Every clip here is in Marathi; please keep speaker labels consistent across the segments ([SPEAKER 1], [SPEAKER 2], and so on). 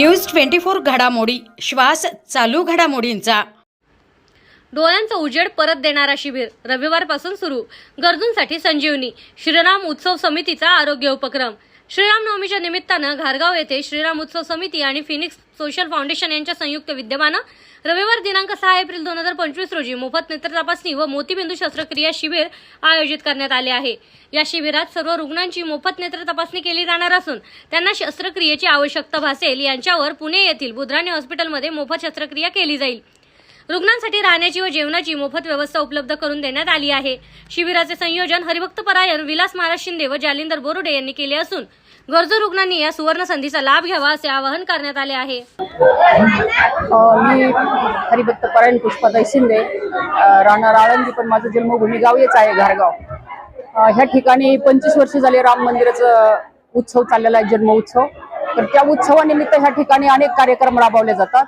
[SPEAKER 1] न्यूज ट्वेंटी फोर घडामोडी. श्वास चालू घडामोडींचा.
[SPEAKER 2] डोळ्यांचा उजेड परत देणारा शिबिर रविवारपासून सुरू. गरजूंसाठी संजीवनी श्रीराम उत्सव समितीचा आरोग्य उपक्रम. श्रीरामनवमीच्या निमित्तानं घारगाव येथे श्रीराम उत्सव समिती आणि फिनिक्स सोशल फाउंडेशन यांच्या संयुक्त विद्यमानं रविवार दिनांक सहा एप्रिल दोन हजार पंचवीस रोजी मोफत नेत्र तपासणी व मोतीबिंदू शस्त्रक्रिया शिबिर आयोजित करण्यात आले आहे. या शिबिरात सर्व रुग्णांची मोफत नेत्र तपासणी केली जाणार असून त्यांना शस्त्रक्रियेची आवश्यकता भासेल. यांच्यावर पुणे येथील बुधराणी हॉस्पिटलमध्ये मोफत शस्त्रक्रिया केली जाईल. रुग्णांसाठी राहण्याची व जेवणाची मोफत व्यवस्था उपलब्ध करून देण्यात आली आहे. शिबिराचे संयोजन हरिभक्त परायण विलास महाराज शिंदे व जालिंदर बोरुडे यांनी केले असून गरजू रुग्णांनी या सुवर्ण संधीचा लाभ घ्यावा असे आवाहन करण्यात आले आहे.
[SPEAKER 3] मी हरिभक्त परायण पुष्पाताई शिंदे राहणार आळंदी पण माझं जन्मभूमी गाव हेच आहे घारगाव. ह्या ठिकाणी पंचवीस वर्ष झाले राम मंदिराचं उत्सव चाललेला आहे जन्म उत्सव. तर त्या उत्सवानिमित्त ह्या ठिकाणी अनेक कार्यक्रम राबवले जातात.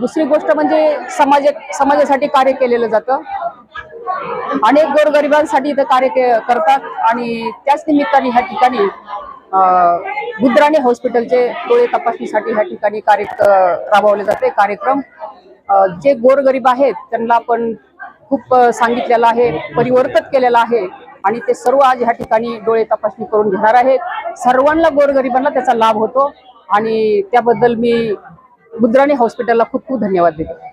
[SPEAKER 3] दुसरी गोष्ट म्हणजे समाज समाजासाठी कार्य केलेलं जातं. अनेक गोरगरिबांसाठी इथं कार्य करतात आणि त्याच निमित्ताने ह्या ठिकाणी अं, बुद्राणी हॉस्पिटलचे डोळे तपासणीसाठी ह्या ठिकाणी कार्य राबवले जाते. कार्यक्रम जे गोरगरीब आहेत त्यांना आपण खूप सांगितलेलं आहे परिवर्तित केलेलं आहे आणि ते सर्व आज ह्या ठिकाणी डोळे तपासणी करून घेणार आहेत. सर्वांना गोरगरिबांना त्याचा लाभ होतो आणि त्याबद्दल मी बुद्राणी हॉस्पिटलला खूप खूप धन्यवाद देते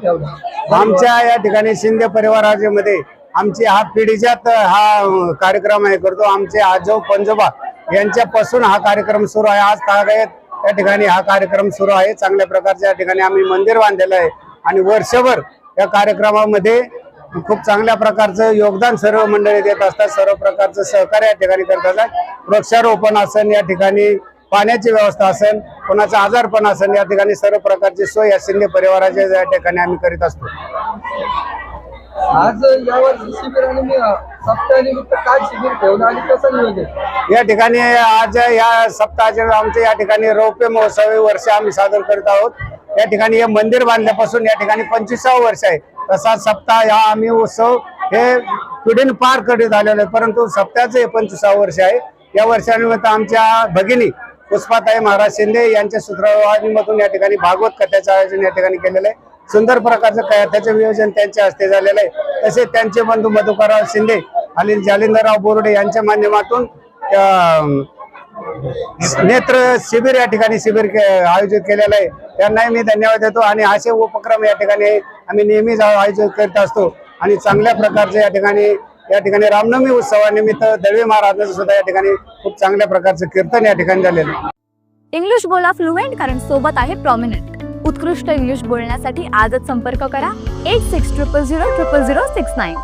[SPEAKER 4] ठेवला?
[SPEAKER 5] आमच्या या ठिकाणी शिंदे परिवारामध्ये आमची हा पिढीच्यात हा कार्यक्रम आहे करतो. आमचे आजो पंजोबा यांच्यापासून हा कार्यक्रम सुरू आहे. आज तागायत या ठिकाणी हा कार्यक्रम सुरू आहे. चांगल्या प्रकारच्या या ठिकाणी आम्ही मंदिर बांधलेलं आहे. आणि वर्षभर या कार्यक्रमामध्ये खूप चांगल्या प्रकारचं योगदान सर्व मंडळी देत असतात सर्व प्रकारचं सहकार्य या ठिकाणी करत असतात. वृक्षारोपण असेल या ठिकाणी पाण्याची व्यवस्था असेल कोणाचा आजारपण असेल या ठिकाणी सर्व प्रकारची सोय या शिंदे परिवाराच्या या ठिकाणी आम्ही करीत असतो.
[SPEAKER 4] आज
[SPEAKER 5] या ठिकाणी आज या सप्ताहाचे आमचे या ठिकाणी रौप्य महोत्सवी वर्ष आम्ही सादर करीत आहोत. या ठिकाणी हे मंदिर बांधल्यापासून या ठिकाणी पंचवीसावं वर्ष आहे. तसा सप्ताह हा आम्ही उत्सव हे पिढीन पार करीत आलेलो आहे. परंतु सप्ताहाचं हे पंचवीसावं वर्ष आहे. या वर्षानिमित्त आमच्या भगिनी पुष्पाताई महाराज शिंदे यांच्या सूत्रवाहिनीमधून या ठिकाणी भागवत कथेचं आयोजन या ठिकाणी केलेलं आहे. सुंदर प्रकारचं कथेचं नियोजन त्यांच्या हस्ते झालेलं आहे. तसेच त्यांचे बंधू मधुकरराव शिंदे आणि जालिंदरराव बोर्डे यांच्या माध्यमातून नेत्र शिबिर या ठिकाणी शिबिर के- आयोजित केलेलं आहे. त्यांनाही मी धन्यवाद देतो आणि असे उपक्रम या ठिकाणी आम्ही नेहमीच आयोजित करत असतो. आणि चांगल्या प्रकारचे या ठिकाणी या ठिकाणी रामनवमी उत्सवानिमित्त दळवी महाराजांचं सुद्धा या ठिकाणी खूप चांगल्या प्रकारचं कीर्तन या ठिकाणी झालेलं
[SPEAKER 6] इंग्लिश बोला फ्लुएंट कारण सोबत आहे प्रॉमिनंट उत्कृष्ट इंग्लिश बोलण्यासाठी आजच संपर्क करा. Eight six triple zero triple zero six nine